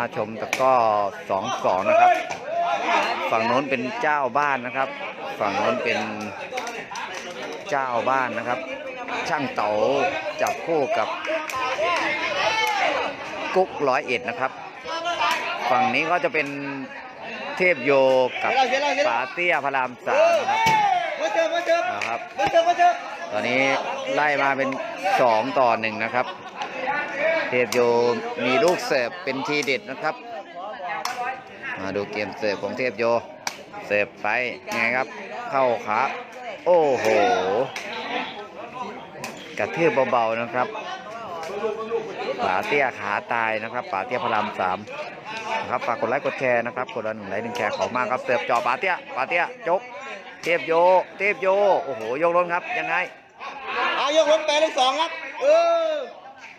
นะครับมาชมตะกร้อสองสองนะครับ ฝั่งโน้นเป็นเจ้าบ้านนะครับ ฝั่งโน้นเป็นเจ้าบ้านนะครับ ช่างเต๋าจับคู่กับกุ๊กร้อยเอ็ดนะครับ ฝั่งนี้ก็จะเป็นเทพโยกับป๋าเตี้ยพระรามสามนะครับมาเจอมาเจอนะครับมาเจอมาเจอตอนนี้ไล่มาเป็นสองต่อหนึ่งนะครับ เทพโยมีลูกเสิร์ฟเป็นทีเด็ดนะครับ มาดูเกมเสิร์ฟของเทพโย เสิร์ฟไปไงครับ เข้าขาโอ้โห กระเทืบเบาๆนะครับป๋าเตี้ยขาตายนะครับป๋าเตี้ยพระรามสามนะครับฝากกดไลค์กดแชร์นะครับกดละหนึ่งไลค์หนึ่งแชร์ขอมากครับเสิร์ฟจ่อป๋าเตี้ยป๋าเตี้ยจกเทพโย เทพโย โอ้โหยกล้นครับยังไงอายกรถแปลเลขสองครับเออ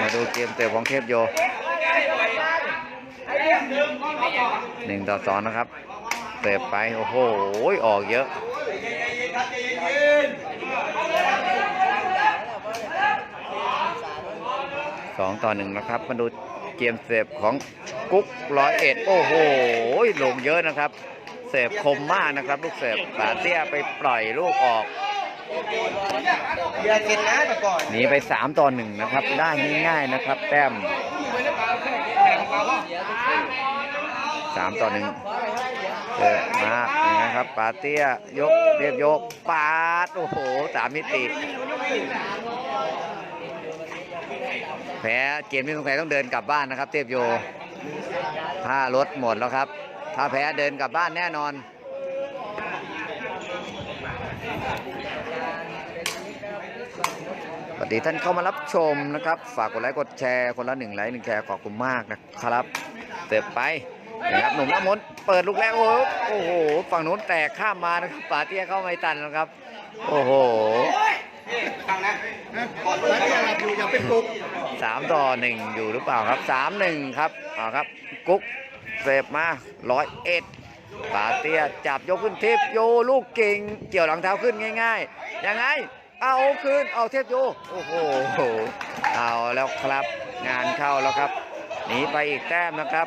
มาดูเกมเตะของเทพโยหนึ่งต่อสองนะครับ เตะไป โอ้โห ออกเยอะสองต่อหนึ่งนะครับ มาดูเกมเสพของกุ๊กร้อยเอ็ด โอ้โห ลงเยอะนะครับ เสพคมมากนะครับ ลูกเสพปาเตี้ยไปปล่อยลูกออกอย่าเก็นนะแต่ก่อนหนีไป 3ต่อ1นะครับ ได้ง่ายๆนะครับ แต้ม3ต่อ1เจอมากนะครับปาเตี้ยยกเรียบยกปาดโอ้โหสามมิติแพ้เกมนี้สงสัยต้องเดินกลับบ้านนะครับ เทพโยถ้ารถหมดแล้วครับ ถ้าแพ้เดินกลับบ้านแน่นอน สวัสดีท่านเข้ามารับชมนะครับ ฝากกดไลค์กดแชร์คนละหนึ่งไลค์หนึ่งแชร์ขอบคุณมากนะครับเติบไปนะครับหนุ่มละมนเปิดลูกแรกโอ้โหฝั่งนู้นแตกข้ามมานะครับป่าเตี้ยเข้าไม่ตันนะครับ โอ้โหฟังนะก่อนแล้วที่เราอยู่ย่าเป็นปุ๊บสามต่อหนึ่งอยู่หรือเปล่าครับสามหนึ่งครับเอาครับกุ๊ก เสพมาร้อยเอ็ดปาเตียจับยกขึ้นเทพโยลูกเก่งเกี่ยวหลังเท้าขึ้นง่ายๆยังไงเอาคืนเอาเทพโยโอ้โหเอาแล้วครับงานเข้าแล้วครับหนีไปอีกแต้มนะครับ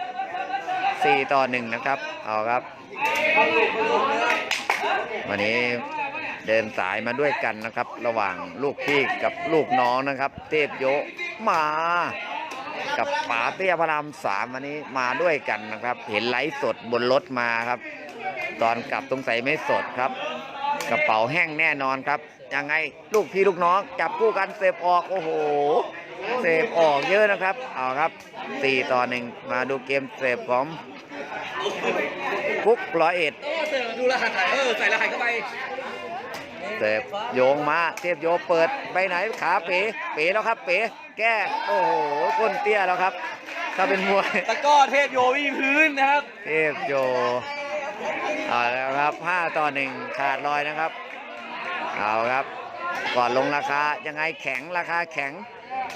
สี่ต่อหนึ่งนะครับ เอาครับ วันนี้เดินสายมาด้วยกันนะครับ ระหว่างลูกพี่กับลูกน้องนะครับ เทพโยมา กับป๋าเตี้ยพระรามสามวันนี้มาด้วยกันนะครับ เห็นไลฟ์สดบนรถมาครับ ตอนกลับตรงใส่ไม่สดครับ กระเป๋าแห้งแน่นอนครับ ยังไงลูกพี่ลูกน้องจับคู่กันเสพออก โอ้โหเสพออกเยอะนะครับ เอาครับสี่ต่อหนึ่งมาดูเกมเสพของกุ๊กร้อยเอ็ดดูรหัสเออใส่รหัสเข้าไป เสพโยงมาเทียบโยเปิดไปไหนขาเป๋เป๋แล้วครับ เป๋แก้โอ้โหก้นเตี้ยแล้วครับ ถ้าเป็นมวยตะก้อเทพโยวี่พื้นนะครับ เทพโยเอาแล้วครับ5ต่อ1ขาดลอยนะครับเอาครับก่อนลงราคายังไงแข็งราคาแข็ง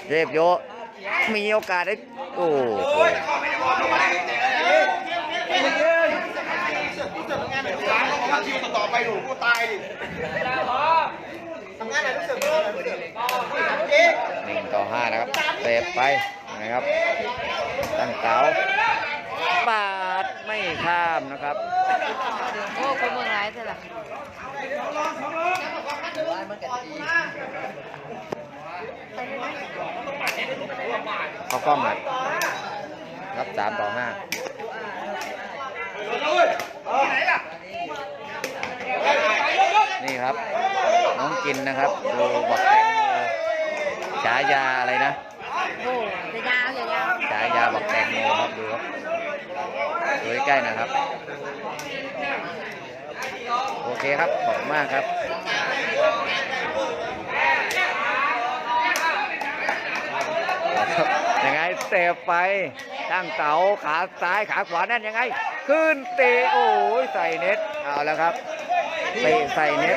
เทพโยมีโอกาสได้โอ้โห ต่อ ไปหนูกูตายดิทำงานไหนรู้สึกรู้สึกเจ๊หนึ่งต่อห้านะครับเตะไปนะครับ ตั้งเตาปาดไม่ข้ามนะครับโอ้คนเมืองร้ายใช่หรอเข้ากล้องหน่อยครับสามต่อห้า กินนะครับดูบักแตงโมฉายาอะไรนะโอ้ยาวจยาวฉายาบักแตงโมครับดูครับดูใกล้ๆนะครับ โอเคครับขอบมากครับยังไงเตะไปตั้งเตาขาซ้ายขาขวาแน่นยังไง ขึ้นเตะโอ้ยใส่เน็ตเอาแล้วครับเตะใส่เน็ต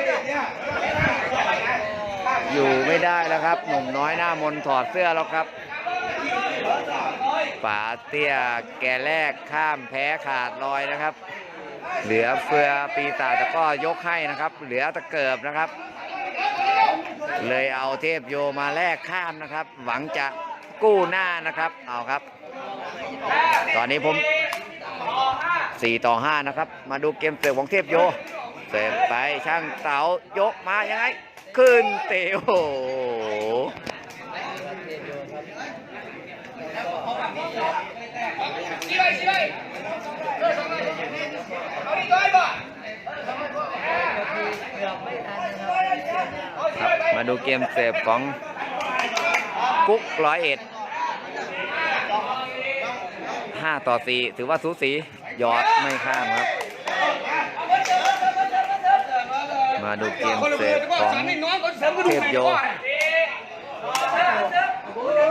อยู่ไม่ได้แล้วครับ หนุ่มน้อยหน้ามนถอดเสื้อแล้วครับป๋าเตี้ยแกแรกข้ามแพ้ขาดลอยนะครับ เหลือเฟือปีศาจตะกร้อยกให้นะครับ เหลือตะเกิบนะครับ เลยเอาเทพโยมาแลกข้ามนะครับ หวังจะกู้หน้านะครับ เอาครับ ตอนนี้ผม 4 ต่อ 5 นะครับ มาดูเกมเสิร์ฟของเทพโย เสิร์ฟไปช่างเต๋ายกมายังไง ขึ้นเตะโอ้โหมาดูเกมเสิร์ฟของกุ๊กร้อยเอ็ดห้าต่อสี่ถือว่าสูสีหยอดไม่ข้ามครับ มาดูเกมเสิร์ฟของเทพโย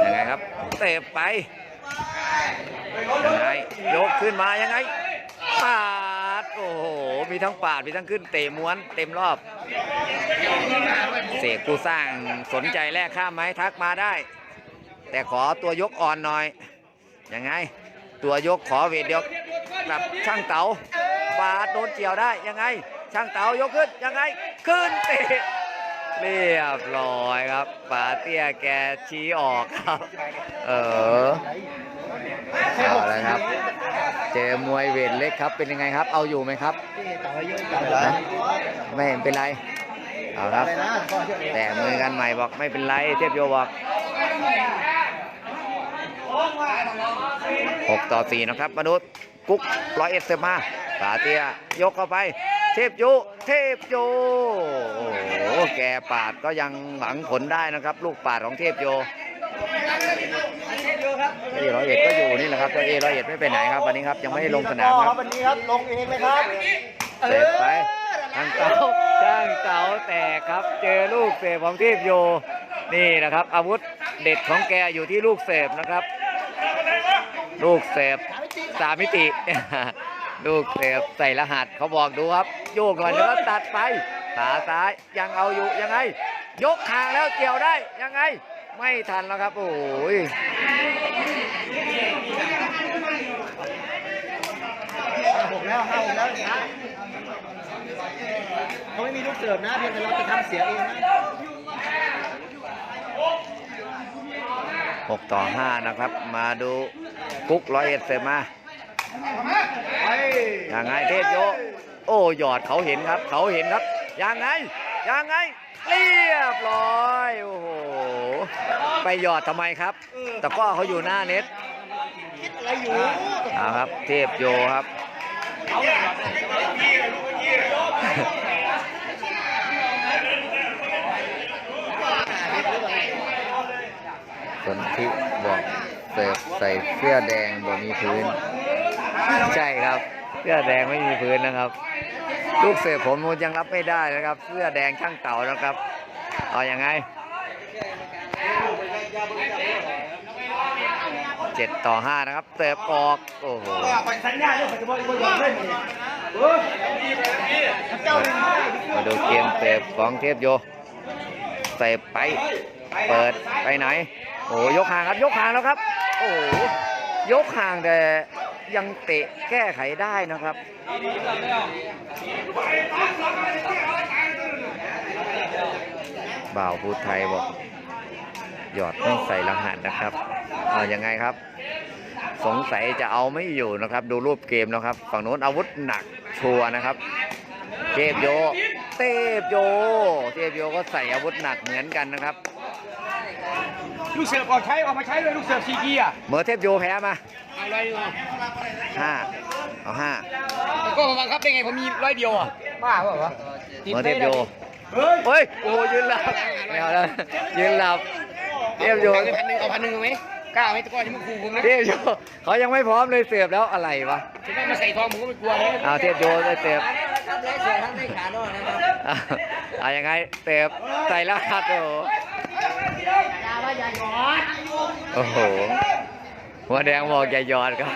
ยังไงครับเตะไปยังไงยกขึ้นมายังไงปาดโอ้โหมีทั้งปาดมีทั้งขึ้นเตะม้วนเต็มรอบ เสกกูสร้างสนใจแลกข้ามไหมทักมาได้ แต่ขอตัวยกอ่อนหน่อยยังไง ตัวยกขอเวทเดียวแบบช่างเต๋าบาดโดนเกี่ยวได้ยังไง ช่างเต๋ายกขึ้นยังไงขึ้นเตะเรียบร้อยครับป๋าเตี้ยแกชี้ออกครับ เออเอาละครับ เจอมวยเวทเล็กครับเป็นยังไงครับ เอาอยู่ไหมครับนะไม่เห็นเป็นไรเอาครับ แต่มือกันใหม่บอกไม่เป็นไรเทพโยบอกหกต่อสี่นะครับมนุษย์กุ๊กร้อยเอ็ดเซฟมาตาเตียยกเข้าไป เทพโยเทพโยโอ้โหแกปาดก็ยังหวังผลได้นะครับ ลูกปาดของเทพโยเอร้อยเอ็ดก็อยู่นี่แหละครับตัวเอร้อยเอ็ดไม่ไปไหนครับวันนี้ครับยังไม่ได้ลงสนามครับวันนี้ครับลงเองเลยครับเสร็จไปทางเต๋าช่างเต๋าแตกครับ เจอลูกเสพของเทพโยนี่นะครับ อาวุธเด็ดของแกอยู่ที่ลูกเสพนะครับ ลูกเสพสามมิติ ลูกเสพใส่รหัสเขาบอกดูครับ โยกก่อนแล้วก็ตัดไปขาซ้ายยังเอาอยู่ยังไง ยกคางแล้วเกี่ยวได้ยังไง ไม่ทันแล้วครับ โอ้ยหกแล้วห้าหกแล้วนะเขาไม่มีลูกเสิร์ฟนะเพียงแต่เราจะทำเสียเองนะ6ต่อ5นะครับ มาดูกุ๊กร้อยเอ็ดเสร็จมาไป ยังไงเทพโย โอ้หยอดเขาเห็นครับ เขาเห็นครับ ยังไง ยังไง เรียบร้อย โอ้โห ไปหยอดทำไมครับ แต่ก็เขาอยู่หน้าเน็ตคิดอะไรอยู่เอาครับ เทพโยครับคนที่บอกเสิร์ฟใส่เสื้อแดงบ่มีพื้น ใช่ครับ เสื้อแดงไม่มีพื้นนะครับ ลูกเสิร์ฟผมยังรับไม่ได้นะครับ เสื้อแดงช่างเต่านะครับ เอาอย่างไงเจ็ดต่อห้านะครับเสิร์ฟออก โอ้โหมาดูเกมเสิร์ฟของเทพโยเสิร์ฟไป เปิดไปไหน โอ้ยกห่างครับ ยกห่างแล้วครับ โอ้ยกห่างแต่ ยังเตะแก้ไขได้นะครับบ่าวพูดไทยบอกหยอดไม่ใส่รหัสนะครับเอายังไงครับ สงสัยจะเอาไม่อยู่นะครับ ดูรูปเกมนะครับ ฝั่งโน้นอาวุธหนักชัวนะครับ เทพโย เทพโย เทพโยก็ใส่อาวุธหนักเหมือนกันนะครับ ลูกเสือก่อนใช้เอามาใช้เลยลูกเสือซีเกียร์เหมื่อนเทพโยแพ้มาเอาร้อยเดียวห้าเอาห้าก็บังคับได้ไงผมมีร้อยเดียวอะบ้าเปล่าวะเหมื่อนเทพโยเฮ้ยโอ้โหยืนหลับไม่เอาแล้วยืนหลับเทพโยพันหนึ่งเอาพันหนึ่งเอาไหมกล้าไหมตะก้อนที่มึงขู่ผมนะเทพโยเขายังไม่พร้อมเลยเสียบแล้วอะไรวะถึงแม้มาใส่ทองผมก็ไม่กลัวเลยเอาเทพโยได้เสียบทั้งเล็กเสือทั้งในขาโน่นนะครับเอาเอายังไงเสียบใส่รหัสโอ้โหโอ้โหหัวแดงบอกอย่าหยอดครับ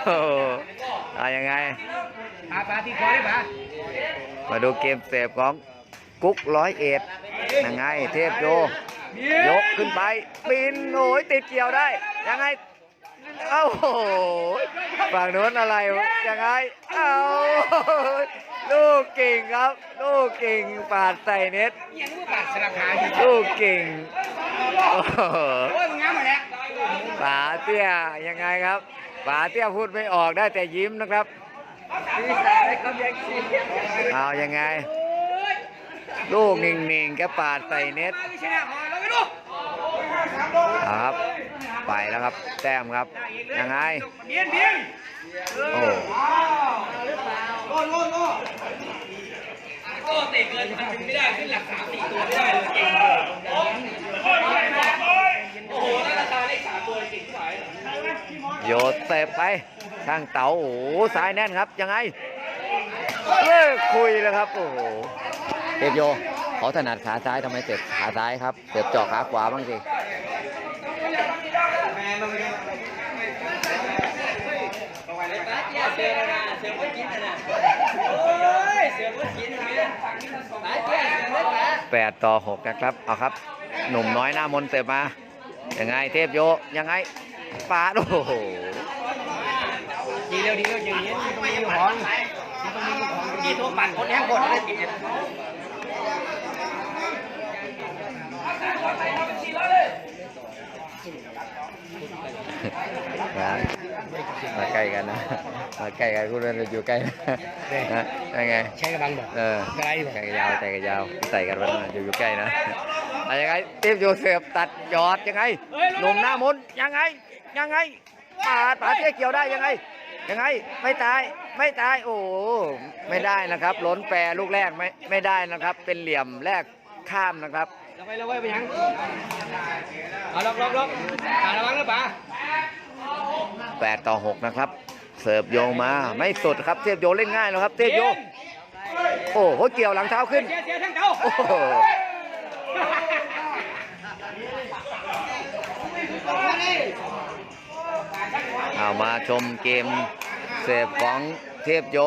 เอายังไงปาปาที่คอได้ปะมาดูเกมเสพของกุ๊กร้อยเอ็ดยังไง เทพโยยกขึ้นไปบินโอ้ยติดเกี่ยวได้ ยังไงเอ้าโหฝั่งโน้นอะไรยังไงเอ้าลูกเก่งครับ ลูกเก่งปาดใส่เน็ตลูกเก่ง โอ้ยมึงงามมาแล้วป๋าเตี้ยยังไงครับป๋าเตี้ยพูดไม่ออกได้แต่ยิ้มนะครับเอายังไง ลูกนิ่งๆแกปาดใส่เน็ตครับ ไปแล้วครับ แต้มครับ ยังไงเบียนเบียนโอ้ก็เตะเกินมันไม่ได้ขึ้นหลักสามสี่ตัวไม่ได้เลยเก่งโอ้โหถ้าราคาเลขสามตัวเก่งที่ไหน โยนเตะไปช่างเต๋าโอ้โหซ้ายแน่นครับยังไงเลิกคุยแล้วครับโอ้โหเทพโยเขาถนัดขาซ้ายทำไมเตะขาซ้ายครับเตะเจาะขาขวาบ้างสิเสือนะเสือมันกินนะโอ้ยเสือมันกินนะสายเตี้ยเสือเล็กนะแปดต่อหกนะครับ เอาครับ หนุ่มน้อยหน้ามนต์เตะมา ยังไงเทพโย ยังไง ปาดโอ้โหดีเร็วดีเร็วอย่างนี้ที่ตรงนี้ของที่ตรงนี้ของที่ตัวปั่นคนแห้งกดอะไรติดเนี่ยนะมาใกล้กันนะมาใกล้กันคุณเรนอยู่ใกล้นะนะยังไงใช้กำลังบอกเออไกลบอกใจกันยาวใจกันยาวใส่กันวันนั้นอยู่อยู่ใกล้นะอะยังไงเทพโยเซฟตัดยอดยังไงหนุ่มหน้ามนต์ยังไง ยังไงปาดปาดเจ๊เกี่ยวได้ยังไง ยังไง ไม่ตายไม่ตายโอ้โหไม่ได้นะครับล้นแปรลูกแรกไม่ไม่ได้นะครับ เป็นเหลี่ยมแรกข้ามนะครับเราไปเราไปไปยังเอาล็อกล็อกล็อกขาระวังนะป๋า8ต่อ6นะครับ เสิร์ฟโยงมาไม่สุดครับเทพโยเล่นง่ายแล้วครับเทพโยโอ้โหเกี่ยวหลังเท้าขึ้นเสียเสียทั้งเท้าโอ้โห เอามาชมเกมเสิร์ฟของเทพโย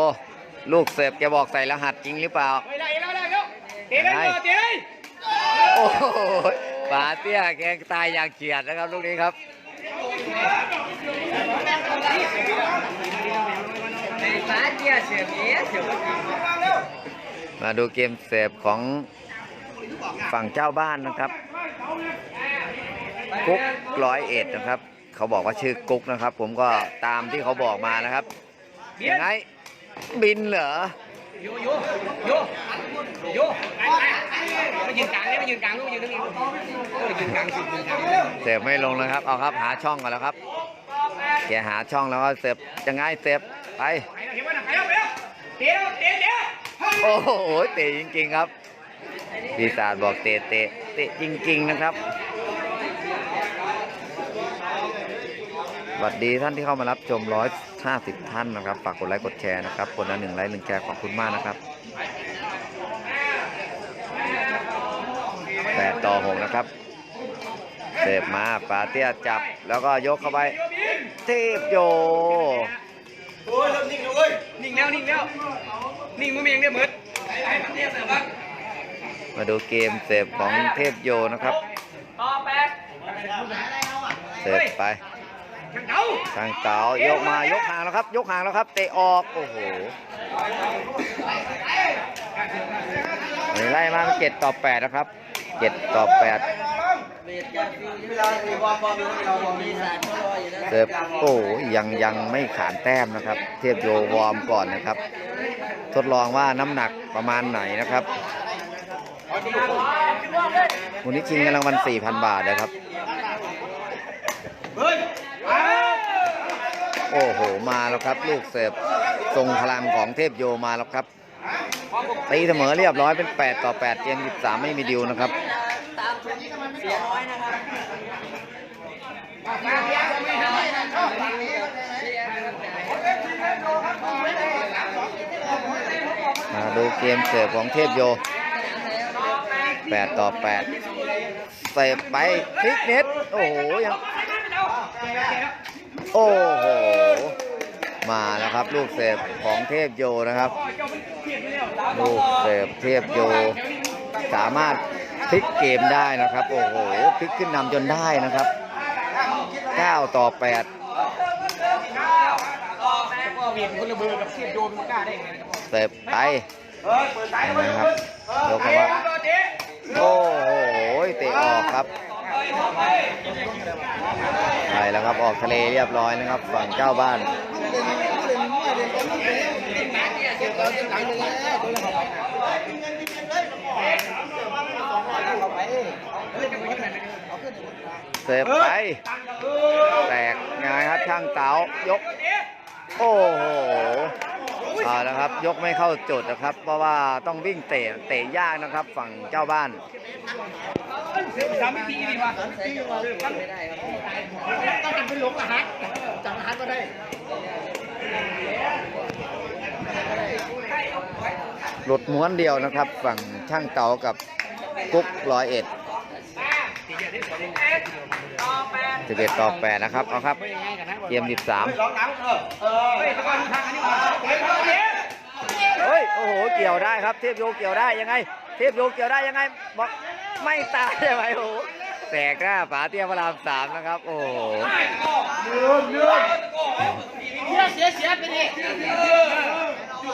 ลูกเสิร์ฟแกบอกใส่รหัสจริงหรือเปล่าไปไล่แล้วไล่แล้วเตะเลยเตะเลยโอ้โหป๋าเตี้ยแกตายอย่างเฉียดนะครับลูกนี้ครับป๋าเตี้ยเสียเสียเสียมาดูเกมเสิร์ฟของฝั่งเจ้าบ้านนะครับกุ๊กร้อยเอ็ดนะครับ เขาบอกว่าชื่อกุ๊กนะครับ ผมก็ตามที่เขาบอกมานะครับยังไงบินเหรอโยโยโยโยไปไปไปยืนกลางนี่ไปยืนกลางลูกยืนตรงนี้เออยืนกลางสิยืนกลางเสิร์ฟไม่ลงนะครับเอาครับหาช่องกันแล้วครับแกหาช่องแล้วก็เสิร์ฟยังไงเสิร์ฟไปไปแล้วเห็นว่าไปแล้วไปแล้วเตะแล้วเตะเตะโอ้โหเตะจริงๆครับปีศาจบอกเตะเตะเตะจริง ๆ นะครับ สวัสดีท่านที่เข้ามารับชม150ท่านนะครับ ฝากกดไลค์กดแชร์นะครับกดละหนึ่งไลค์หนึ่งแชร์ขอบคุณมากนะครับ8ต่อ6นะครับเสิร์ฟมาปาเตี้ยจับแล้วก็ยกเข้าไปเทพโยโอ้ยเริ่มนิ่งแล้วเว้ยนิ่งแล้วนิ่งแล้วนิ่งมือเมียงได้หมดไปเตี้ยเสือบ้างมาดูเกมเสิร์ฟของเทพโยนะครับต่อแปดเสิร์ฟไป ทางเท้างเต๋ายกมายกห่างแล้วครับ ยกห่างแล้วครับ เตะออก โอ้โหไล่มาเจ็ดต่อแปดนะครับเจ็ดต่อแปดเสิร์ฟโอ้ยังยังไม่ขานแต้มนะครับ เทียบโยวอร์มก่อนนะครับ ทดลองว่าน้ำหนักประมาณไหนนะครับวันนี้ชิงเงินรางวัล4,000 บาทนะครับ เฮ้ย โอ้โหมาแล้วครับ ลูกเสิร์ฟทรงพลังของเทพโยมาแล้วครับตีเสมอเรียบร้อยเป็น 8 ต่อ 8 เกม13 ไม่มีดิวนะครับมาดูเกมเสิร์ฟของเทพโย 8 ต่อ 8 เสิร์ฟไปพลิกเน็ต โอ้โหยัง โอ้โห มาแล้วครับลูกเสิร์ฟของเทพโยนะครับลูกเสิร์ฟเทพโย สามารถพลิกเกมได้นะครับ โอ้โหพลิกขึ้นนำจนได้นะครับ 9 ต่อ8ก็เวียนคนละเบอร์กับเทียบโยมมันกล้าได้ไงเสิร์ฟไปนะครับยกคำว่าโอ้โหเตะออกครับ ไปแล้วครับออกทะเลเรียบร้อยนะครับ ฝั่งเจ้าบ้านเสิร์ฟไปแตกงไงครับช่างเต๋ายก โอ้โห เอาละครับ ยกไม่เข้าจุดนะครับ เพราะว่าต้องวิ่งเตะเตะยากนะครับ ฝั่งเจ้าบ้านสามปีดีวะต้องเป็นหลงอาหารจังอาหารก็ได้หลุดม้วนเดียวนะครับ ฝั่งช่างเต๋ากับกุ๊กร้อยเอ็ด สิบเอ็ดต่อแปดนะครับ เอาครับ เกมสิบสามร้องหนังเฮ้ยตะกอนทางอันนี้มาเฮ้ย โอ้โห เกี่ยวได้ครับ เทพโยเกี่ยวได้ยังไง เทพโยเกี่ยวได้ยังไง บอกไม่ตายใช่ไหมโอ้โหแตกหน้าฝาเตี้ยพระรามสามนะครับ โอ้โหเสียเสียไปดิ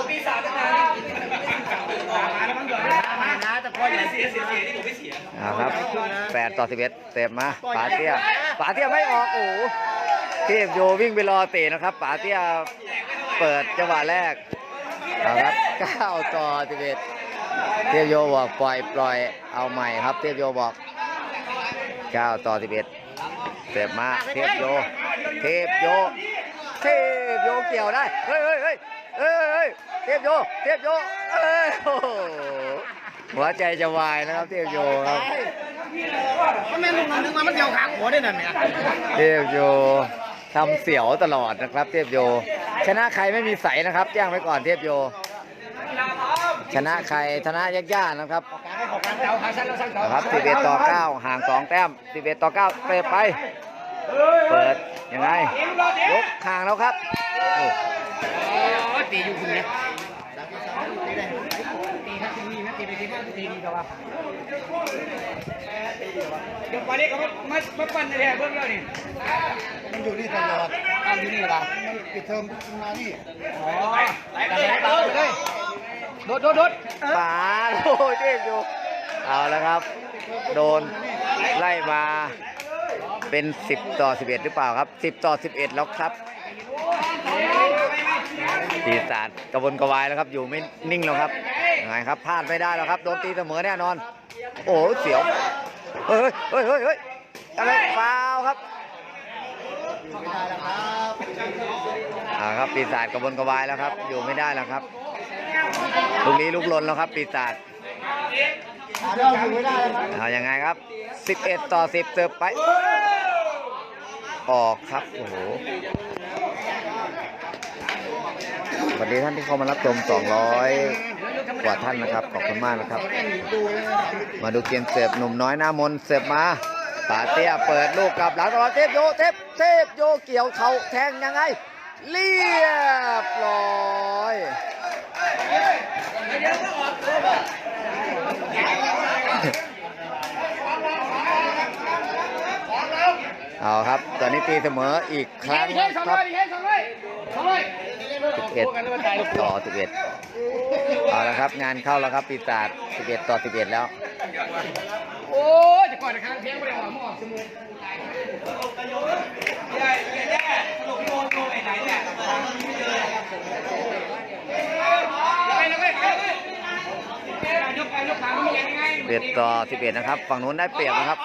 ปีศาจตามาแล้วมันเดือดมานะตะกอนอย่าเสียเสียเสียที่ผมไม่เสียครับแปดต่อสิบเอ็ดเตะมาฝาเตี้ย ฝาเตี้ยไม่ออกโอ้เทพโยวิ่งไปรอเตะนะครับฝาเตี้ยเปิดจังหวะแรกเอาครับเก้าต่อสิบเทพโยบอกปล่อยปล่อยเอาใหม่ครับ เทพโยบอกเก้าต่อสิบเอ็ดเตะมาเทพโย เทพโย เทพโยเกี่ยวได้ เฮ้ยเฮ้ยเฮ้ยเฮ้ยเฮ้ยเทพโย เทพโยเอ้ยหหัวใจจะวายนะครับ เทพโยครับ ก็แม่ลุงนึงมามันเดียวขางหัวได้นั่นเนี่ยเทพโยทำเสียวตลอดนะครับ เทพโย ชนะใครไม่มีใสนะครับแจ้งไว้ก่อนเทพโย ชนะใครชนะยากๆนะครับของการเจ้าขาสั้นแล้วสั้นต่อนะครับ11ต่อ9ห่าง2แต้ม11ต่อ9เตะไปเปิดยังไงยกห่างแล้วครับโอ้โอ้ตีอยู่คุณเนี่ยตีถ้าตีนี่นะตีไปตีบ้านตีดีกว่า เดี๋ยวไปเรียกเขามามาปั้นอะไรเบื้องแล้วนี่มันอยู่นี่ตลอดตั้งอยู่นี่หรอปิดเทอมมานี่อ๋อแต่ไหนตามไปเลยโดดโดดโดดป๋าโอ้ยเทพโยเอาแล้วครับ โดนไล่มาเป็น 10 ต่อ 11 หรือเปล่าครับ 10 ต่อ 11 แล้วครับปีศาจกระวนกระวายแล้วครับ อยู่ไม่นิ่งแล้วครับยัง ไงครับพลาดไม่ได้แล้วครับโดนตีเสมอแน่นอน โอ้เสียวเฮ้ยเฮ้ยเฮ้ยเฮ้ยอะไรฟาวครับอ่าครับปีศาจกระวนกระวายแล้วครับ อยู่ไม่ได้แล้วครับลูกนี้ลูกลนแล้วครับปีศาจเราอยู่ไม่ได้แล้วครับเอางไงครับ 11 ต่อ 10เสิร์ฟไป ออกครับ โอ้โห สวัสดีท่านที่เข้ามารับชม 200 กว่าท่านนะครับ ขอบคุณมากนะครับ มาดูเกมเสิร์ฟหนุ่มน้อยหน้ามนเสิร์ฟมาป่าเตี้ยเปิดลูกกลับหลังตลอดเทพโยเทพเทพโยเกี่ยวเขาแทงยังไง เรียบร้อยเอาครับ ตอนนี้ตีเสมออีกครั้งครัร้ อบเฮ้ยสองร้อสองร้อย11ต่อ11เอาละครับ งานเข้าแล้วครับ ปีศาจ11ต่อ11แล้ว โอ้ยจะก่อนนะครับเพียงไม่ได้หอมหอมสมุนไปนะเว้ยไปเลยยกไปยกขามันยังไง11ต่อ11นะครับ ฝั่งนู้นได้เปรียบนะครับ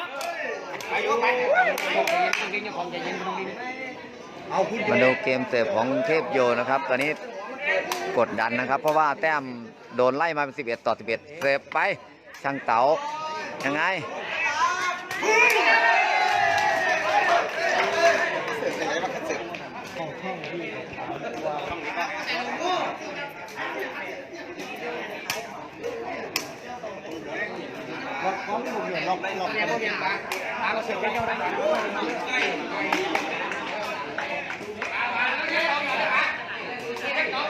มาดูเกมเสิร์ฟของเทพโยนะครับ ตอนนี้กดดันนะครับ เพราะว่าแต้มโดนไล่มาเป็น 11 ต่อ 11 เสิร์ฟไปช่างเต๋ายังไงของผมเนี่ยล็อกล็อกเนี่ยพวกยังปลาปลาก็เสร็จแล้วได้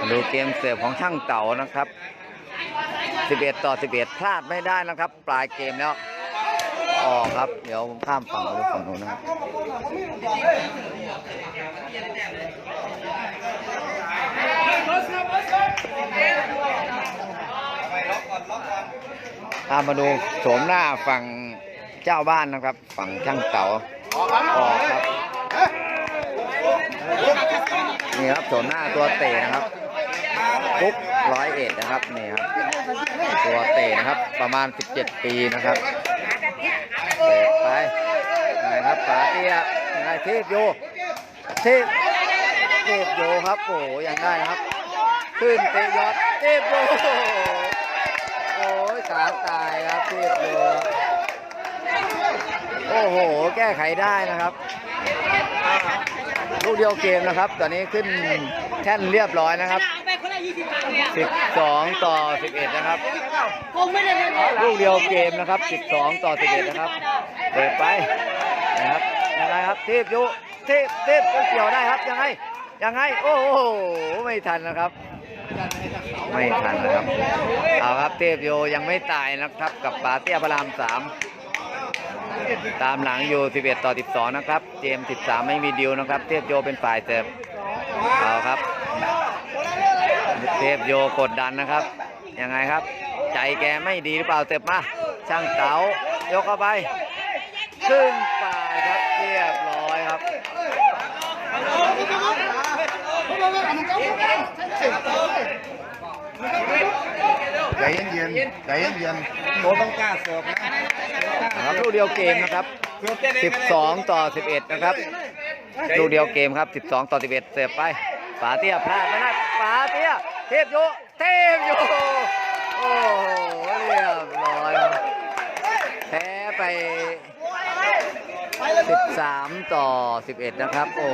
ดูเกมเสิร์ฟของช่างเต่านะครับ 11 ต่อ 11 พลาดไม่ได้นะครับ ปลายเกมแล้วออกครับ เดี๋ยวผมข้ามฝั่งไปฝั่งนู้นนะครับพามาดูโฉมหน้าฝั่งเจ้าบ้านนะครับ ฝั่งช่างเต๋าออกครับนี่ครับโฉมหน้าตัวเตะนะครับ กุ๊กร้อยเอ็ดนะครับนี่ครับตัวเตะนะครับประมาณ 17 ปีนะครับเตะไปยังไงครับป๋าเตี้ยยังไงเทพโยเทพเทพโยครับโอ้โหยังได้ครับ ขึ้นเตะยอดเทพโยโอ้ยขาตายครับพี่เรือโอ้โห แก้ไขได้นะครับลูกเดียวเกมนะครับ ตอนนี้ขึ้นแท่นเรียบร้อยนะครับ เอาไปคนละยี่สิบบาทเนี่ย12 ต่อ 11 นะครับ คงไม่ได้เงินลูกเดียวเกมนะครับ 12 ต่อ 11 นะครับ เปิดไปนะครับยังไงครับเทพยุเทพเทพเกี่ยวได้ครับยังไงยังไงโอ้โหไม่ทันนะครับ ไม่ทันนะครับเอาครับเทพโยยังไม่ตายนะครับกับปาเตี้ยพระรามสามตามหลังอยู่ 11 ต่อ 12 นะครับ เจมส์13 ไม่มีดิวนะครับ เทพโยเป็นฝ่ายเสิร์ฟเอาครับ เทพโยกดดันนะครับ ยังไงครับ ใจแกไม่ดีหรือเปล่าเสิร์ฟมา ช่างเต๋ายกเข้าไปขึ้นฝ่ายครับเรียบร้อยครับใจเย็นๆใจเย็นๆโบต้องกล้าเสิร์ฟนะนะครับลูกเดียวเกมนะครับ 12 ต่อ 11 นะครับ ลูกเดียวเกมครับ 12 ต่อ 11 เสิร์ฟไปป๋าเตี้ยพลาดไม่ได้ป๋า เตี้ยเทพโยเทพโยโอ้โหเรียบร้อยแพ้ไป 13 ต่อ 11 นะครับโอ้